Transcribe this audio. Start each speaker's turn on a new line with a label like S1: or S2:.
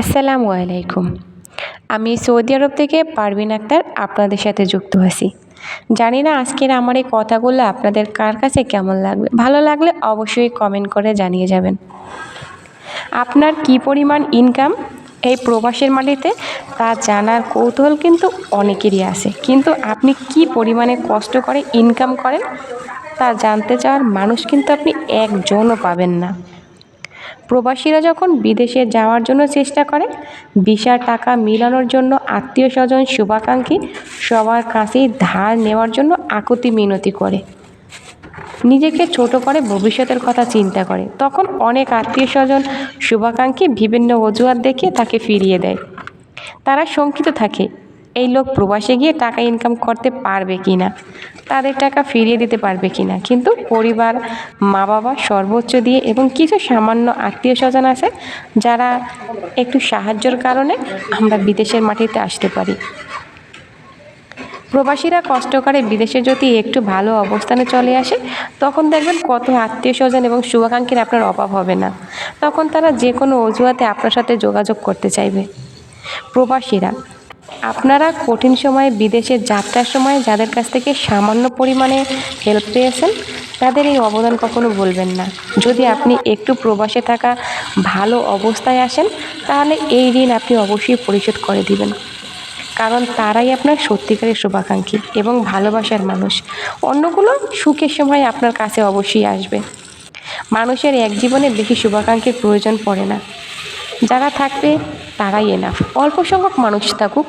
S1: আসসালামু আলাইকুম। আমি সৌদি আরব থেকে পারভিন আক্তার আপনাদের সাথে যুক্ত আছি। জানি না আজকের আমার এই কথাগুলো আপনাদের কার কাছে কেমন লাগবে? ভালো লাগলে অবশ্যই কমেন্ট করে জানিয়ে যাবেন। আপনার কি পরিমাণ ইনকাম এই প্রবাসের মাটিতে তা জানার কৌতূহল কিন্তু অনেকেরই আছে। কিন্তু আপনি কি পরিমাণে কষ্ট করে ইনকাম করেন তা জানতে চাওয়ার মানুষ কিন্তু আপনি একজনও পাবেন না। প্রবাসীরা যখন বিদেশে যাওয়ার জন্য চেষ্টা করে ভিসা টাকা মিলানোর জন্য আত্মীয় স্বজন শুভাকাঙ্ক্ষী সবার কাছেই ধার নেওয়ার জন্য আকুতি মিনতি করে। নিজেকে ছোট করে ভবিষ্যতের কথা চিন্তা করে। তখন অনেক আত্মীয় স্বজন শুভাকাঙ্ক্ষী বিভিন্ন অজুহাত দেখিয়ে তাকে ফিরিয়ে দেয়। তারা শঙ্কিত থাকে। এই লোক প্রবাসে গিয়ে টাকা ইনকাম করতে পারবে কি না তাদের টাকা ফিরিয়ে দিতে পারবে কি না কিন্তু পরিবার মা বাবা সর্বোচ্চ দিয়ে এবং কিছু সামান্য আত্মীয় স্বজন আছে যারা একটু সাহায্যের কারণে আমরা বিদেশের মাটিতে আসতে পারি। প্রবাসীরা কষ্ট করে বিদেশে যদি একটু ভালো অবস্থানে চলে আসে, তখন দেখবেন কত আত্মীয় স্বজন এবং শুভাকাঙ্ক্ষীর আপনার অভাব হবে না। তখন তারা যে কোনো অজুহাতে আপনার সাথে যোগাযোগ করতে চাইবে। প্রবাসীরা আপনারা কঠিন সময়ে বিদেশে যাত্রার সময় যাদের কাছ থেকে সামান্য পরিমাণে হেল্প পেয়েছেন, তাদের এই অবদান কখনো বলবেন না। যদি আপনি একটু প্রবাসে থাকা ভালো অবস্থায় আসেন, তাহলে এই ঋণ আপনি অবশ্যই পরিশোধ করে দিবেন। কারণ তারাই আপনার সত্যিকারের শুভাকাঙ্ক্ষী এবং ভালোবাসার মানুষ। অন্যগুলো সুখের সময় আপনার কাছে অবশ্যই আসবে। মানুষের এক জীবনে বেশি শুভাকাঙ্ক্ষীর প্রয়োজন পড়ে না। যারা থাকবে, তারাই এনাফ অল্প সংখ্যক মানুষ থাকুক